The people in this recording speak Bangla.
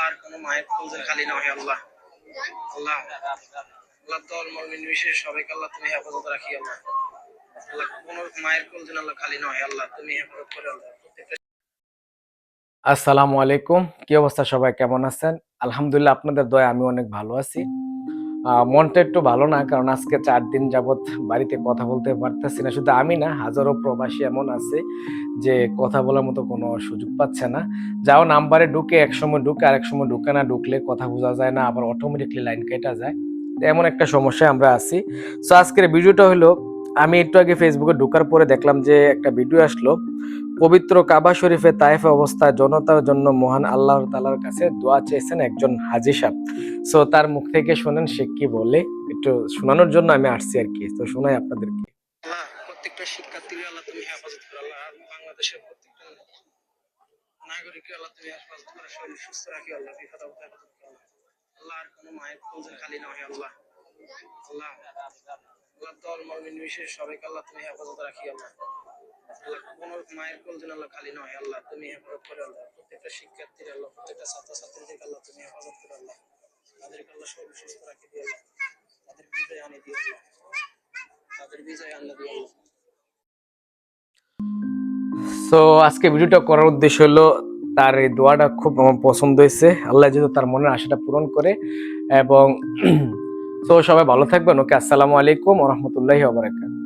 আল্লাহ, আর কোনো মায়ের কলজের খালি নয় আল্লাহ। আল্লাহ আল্লাহ দল মর্মিন বিশেষ সবাইকে আল্লাহ তুমি হেফাজত রাখি, আল্লাহ। আল্লাহ, কোনো মায়ের কলজের আল্লাহ খালি নয় আল্লাহ, তুমি হেফাজত করে, আল্লাহ। আসসালামু আলাইকুম। কি অবস্থা সবাই? কেমন আছেন? আলহামদুলিল্লাহ, আপনাদের দয়া আমি অনেক ভালো আছি। মনটা একটু ভালো না, কারণ আজকে চার দিন যাবৎ বাড়িতে কথা বলতে পারতেছি না। শুধু আমি না, হাজারো প্রবাসী এমন আছে যে কথা বলার মতো কোনো সুযোগ পাচ্ছে না। যাও নাম্বারে ঢুকে এক সময় ঢুকে, আরেক সময় ঢুকে না, ঢুকলে কথা বোঝা যায় না, আবার অটোমেটিকলি লাইন কেটে যায়। এমন একটা সমস্যায় আমরা আছি। সো আজকের ভিডিওটা হলো, আমি একটু আগে ফেসবুকে ঢোকার পরে দেখলাম যে একটা ভিডিও আসলো। পবিত্র কাবা শরীফে তাইফে অবস্থায় জনতার জন্য মহান আল্লাহ তালার কাছে দোয়া চেয়েছেন একজন হাজি সাহেব। সো তার মুখ থেকে শুনেন সে কি বলে। একটু শোনানোর জন্য আমি আসছি আর কি। তো শোনাই আপনাদেরকে। আল্লাহ প্রত্যেকটা শিক্ষার্থীকে আল্লাহ তুমি হেফাজত করো। আল্লাহ বাংলাদেশের প্রত্যেকটা নাগরিককে আল্লাহ তুমি হেফাজত করে। সুস্থ রাখি, আল্লাহ বিপদ আপদে আল্লাহ। আর কোনো মায়ের খালি নয় আল্লাহ। আল্লাহ আল্লাহ দল সবাইকে আল্লাহ তুমি হেফাজত রাখি, আল্লাহ। আল্লাহ কোনো মায়ের আল্লাহ খালি নয় আল্লাহ তুমি হেফাজত করে, আল্লাহ। প্রত্যেকটা শিক্ষার্থীর, আল্লাহ, প্রত্যেকটা ছাত্রছাত্রীদেরকে আল্লাহ তুমি হেফাজত করে আল্লাহ তাদেরকে বিশেষ করে রাখি দিয়ে তাদের বিজয় আনি দিয়ে তাদের বিজয় আনলে দিয়ে সো আজকে ভিডিওটা করার উদ্দেশ্য হলো তার এই দোয়াটা খুব আমার পছন্দ হয়েছে। আল্লাহ যেহেতু তার মনের আশাটা পূরণ করে এবং তো সবাই ভালো থাকবেন। ওকে, আসসালামু আলাইকুম রহমতুল্লাহি ওবরাকাত